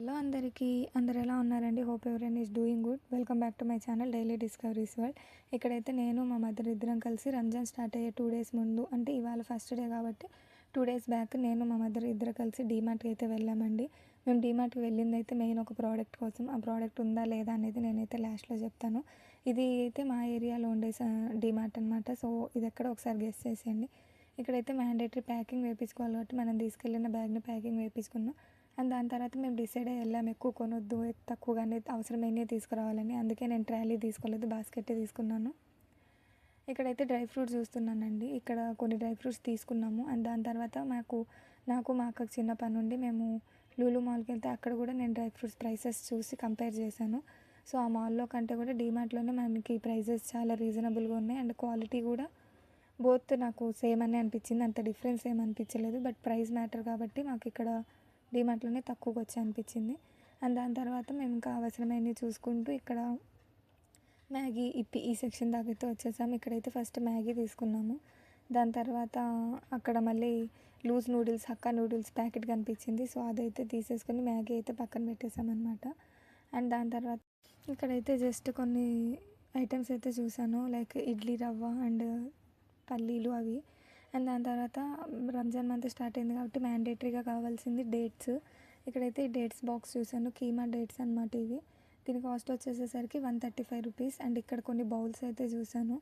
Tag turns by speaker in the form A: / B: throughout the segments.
A: Hello అందరికీ అందరు ఎలా ఉన్నారండి? Hope everyone is doing good. Welcome back to my channel daily discoveries world. ఇక్కడైతే నేను మా మదర్ ఇద్దరం కలిసి రంజాన్ స్టార్ట్ అయ్యే టూ డేస్ ముందు అంటే ఇవాళ ఫస్ట్ డే కాబట్టి టూ డేస్ బ్యాక్ నేను మా మదర్ ఇద్దరు కలిసి డీమార్ట్కి అయితే వెళ్ళామండి. మేము డీమార్ట్కి వెళ్ళింది అయితే మెయిన్ ఒక ప్రోడక్ట్ కోసం. ఆ ప్రోడక్ట్ ఉందా లేదా అనేది నేనైతే లాస్ట్లో చెప్తాను. ఇది అయితే మా ఏరియాలో ఉండే డీమార్ట్ అనమాట సో ఇది ఎక్కడ ఒకసారి గెస్ట్ చేసేయండి. ఇక్కడైతే మ్యాండేటరీ ప్యాకింగ్ వేయించుకోవాలి కాబట్టి మనం తీసుకెళ్ళిన బ్యాగ్ని ప్యాకింగ్ వేయించుకున్నాం అండ్ దాని తర్వాత మేము డిసైడ్ అయ్యి ఎక్కువ కొనొద్దు తక్కువగానే అవసరమైనవి తీసుకురావాలని. అందుకే నేను ట్రాలీ తీసుకోలేదు బాస్కెట్ తీసుకున్నాను. ఇక్కడైతే డ్రై ఫ్రూట్స్ చూస్తున్నానండి. ఇక్కడ కొన్ని డ్రై ఫ్రూట్స్ తీసుకున్నాము. అండ్ దాని తర్వాత మాకు నాకు మా అక్కకు చిన్న పని ఉండి మేము లూలు మాల్కి వెళ్తే అక్కడ కూడా నేను డ్రై ఫ్రూట్స్ ప్రైసెస్ చూసి కంపేర్ చేశాను. సో ఆ మాల్లో కంటే కూడా డీమార్ట్లోనే మనకి ప్రైజెస్ చాలా రీజనబుల్గా ఉన్నాయి. అండ్ క్వాలిటీ కూడా బోత్ నాకు సేమ్ అనే అనిపించింది. అంత డిఫరెన్స్ ఏం అనిపించలేదు. బట్ ప్రైస్ మ్యాటర్ కాబట్టి మాకు ఇక్కడ డిమార్ట్లోనే తక్కువకి వచ్చి అనిపించింది. అండ్ దాని తర్వాత మేము ఇంకా అవసరమైనవి చూసుకుంటూ ఇక్కడ మ్యాగీ ఇప్పి ఈ సెక్షన్ దాకా అయితే వచ్చేసాము. ఇక్కడైతే ఫస్ట్ మ్యాగీ తీసుకున్నాము. దాని తర్వాత అక్కడ మళ్ళీ loose noodles hakka noodles packet కనిపించింది. సో అదైతే తీసేసుకొని మ్యాగీ అయితే పక్కన పెట్టేసామన్నమాట. అండ్ దాని తర్వాత ఇక్కడైతే జస్ట్ కొన్ని ఐటమ్స్ అయితే చూసాను. లైక్ ఇడ్లీ రవ్వ అండ్ పల్లీలు అవి. అండ్ దాని తర్వాత రంజాన్ మంత్ స్టార్ట్ అయింది కాబట్టి మ్యాండేటరీగా కావాల్సింది డేట్స్. ఇక్కడైతే ఈ డేట్స్ బాక్స్ చూసాను కీమా డేట్స్ అనమాట ఇవి. దీని cost వచ్చేసేసరికి one thirty five rupees. And ఇక్కడ కొన్ని బౌల్స్ అయితే చూసాను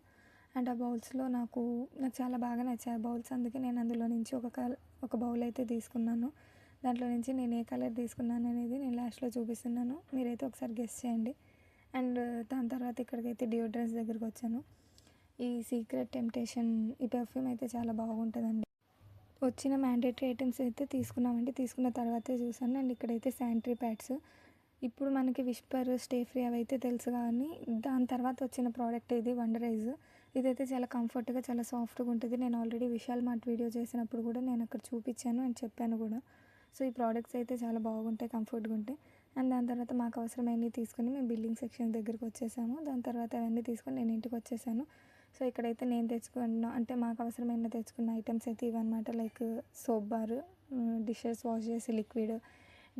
A: అండ్ ఆ బౌల్స్లో నాకు నాకు చాలా బాగా నచ్చాయి బౌల్స్. అందుకే నేను అందులో నుంచి ఒక కలర్ ఒక బౌల్ అయితే తీసుకున్నాను. దాంట్లో నుంచి నేను ఏ కలర్ తీసుకున్నాను అనేది నేను లాస్ట్లో చూపిస్తున్నాను. మీరైతే ఒకసారి గెస్ట్ చేయండి. అండ్ దాని తర్వాత ఇక్కడికైతే డియోడ్రెన్స్ దగ్గరికి వచ్చాను. ఈ సీక్రెట్ టెంప్టేషన్ ఈ పర్ఫ్యూమ్ అయితే చాలా బాగుంటుందండి. వచ్చిన మ్యాండేటరీ ఐటమ్స్ అయితే తీసుకున్నామండి. తీసుకున్న తర్వాతే చూసాను. అండ్ ఇక్కడైతే శానిటరీ ప్యాడ్స్. ఇప్పుడు మనకి విస్పర్ స్టే ఫ్రీ అవి అయితే తెలుసు కానీ దాని తర్వాత వచ్చిన ప్రోడక్ట్ ఇది వండరైజ్ ఇదైతే చాలా కంఫర్ట్గా చాలా సాఫ్ట్గా ఉంటుంది. నేను ఆల్రెడీ విశాల్ మార్ట్ వీడియో చేసినప్పుడు కూడా నేను అక్కడ చూపించాను అండ్ చెప్పాను కూడా. సో ఈ ప్రోడక్ట్స్ అయితే చాలా బాగుంటాయి కంఫర్ట్గా ఉంటాయి. అండ్ దాని తర్వాత మాకు అవసరమైనవి తీసుకొని మేము బిల్డింగ్ సెక్షన్ దగ్గరికి వచ్చేసాము. దాని తర్వాత అవన్నీ తీసుకొని నేను ఇంటికి వచ్చేసాను. సో ఇక్కడైతే నేను తెచ్చుకున్న అంటే మాకు అవసరమైన తెచ్చుకున్న ఐటమ్స్ అయితే ఇవన్నమాట. Like soap bar dishes wash చేసే లిక్విడ్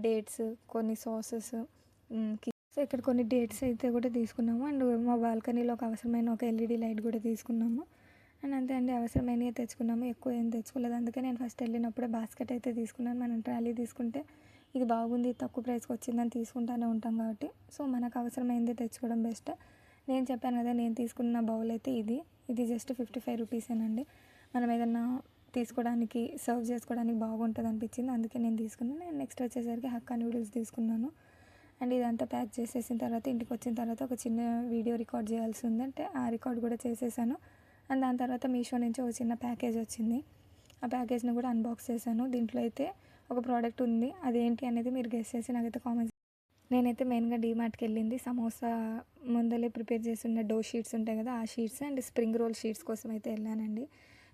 A: డేట్స్ కొన్ని సాసెస్ సో ఇక్కడ కొన్ని డేట్స్ అయితే కూడా తీసుకున్నాము. అండ్ మా బాల్కనీలో ఒక అవసరమైన ఒక ఎల్ఈడి లైట్ కూడా తీసుకున్నాము. అండ్ అంతే అండి అవసరమైనవి తెచ్చుకున్నాము. ఎక్కువ ఏం తెచ్చుకోలేదు. అందుకే నేను ఫస్ట్ వెళ్ళినప్పుడే బాస్కెట్ అయితే తీసుకున్నాను. మనం ట్రాలీ తీసుకుంటే ఇది బాగుంది తక్కువ ప్రైస్కి వచ్చిందని తీసుకుంటానే ఉంటాం కాబట్టి. సో మనకు అవసరమైంది తెచ్చుకోవడం బెస్ట్ నేను చెప్పాను కదా నేను తీసుకున్న బౌల్ అయితే ఇది. ఇది జస్ట్ ఫిఫ్టీ ఫైవ్ రూపీసేనండి మనం ఏదన్నా తీసుకోవడానికి సర్వ్ చేసుకోవడానికి బాగుంటుంది అనిపించింది అందుకే నేను తీసుకున్నాను. నేను నెక్స్ట్ వచ్చేసరికి హక్కా నూడిల్స్ తీసుకున్నాను. అండ్ ఇదంతా ప్యాక్ చేసేసిన తర్వాత ఇంటికి వచ్చిన తర్వాత ఒక చిన్న వీడియో రికార్డ్ చేయాల్సి ఉంది. అంటే ఆ రికార్డ్ కూడా చేసేసాను. అండ్ దాని తర్వాత మీషో నుంచి ఒక చిన్న ప్యాకేజ్ వచ్చింది. ఆ ప్యాకేజ్ని కూడా అన్బాక్స్ చేశాను. దీంట్లో అయితే ఒక ప్రోడక్ట్ ఉంది. అదేంటి అనేది మీరు గెస్ చేసి నాకైతే కామెంట్స్ నేనైతే మెయిన్గా డీమార్ట్కి వెళ్ళింది. సమోసా ముందలే ప్రిపేర్ చేసిన డో షీట్స్ ఉంటాయి కదా ఆ sheets and spring roll sheets కోసం అయితే వెళ్ళానండి.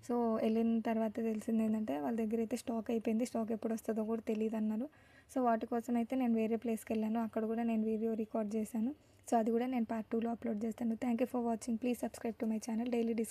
A: సో వెళ్ళిన తర్వాత తెలిసింది ఏంటంటే వాళ్ళ దగ్గర అయితే స్టాక్ అయిపోయింది. స్టాక్ ఎప్పుడు వస్తుందో కూడా తెలియదు అన్నారు. సో వాటి కోసం అయితే నేను వేరే ప్లేస్కి వెళ్ళాను. అక్కడ కూడా నేను వీడియో రికార్డ్ చేశాను. సో అది కూడా నేను పార్ట్ టూలో అప్లోడ్ చేస్తాను. Thank you for watching. Please subscribe to my channel. Daily dis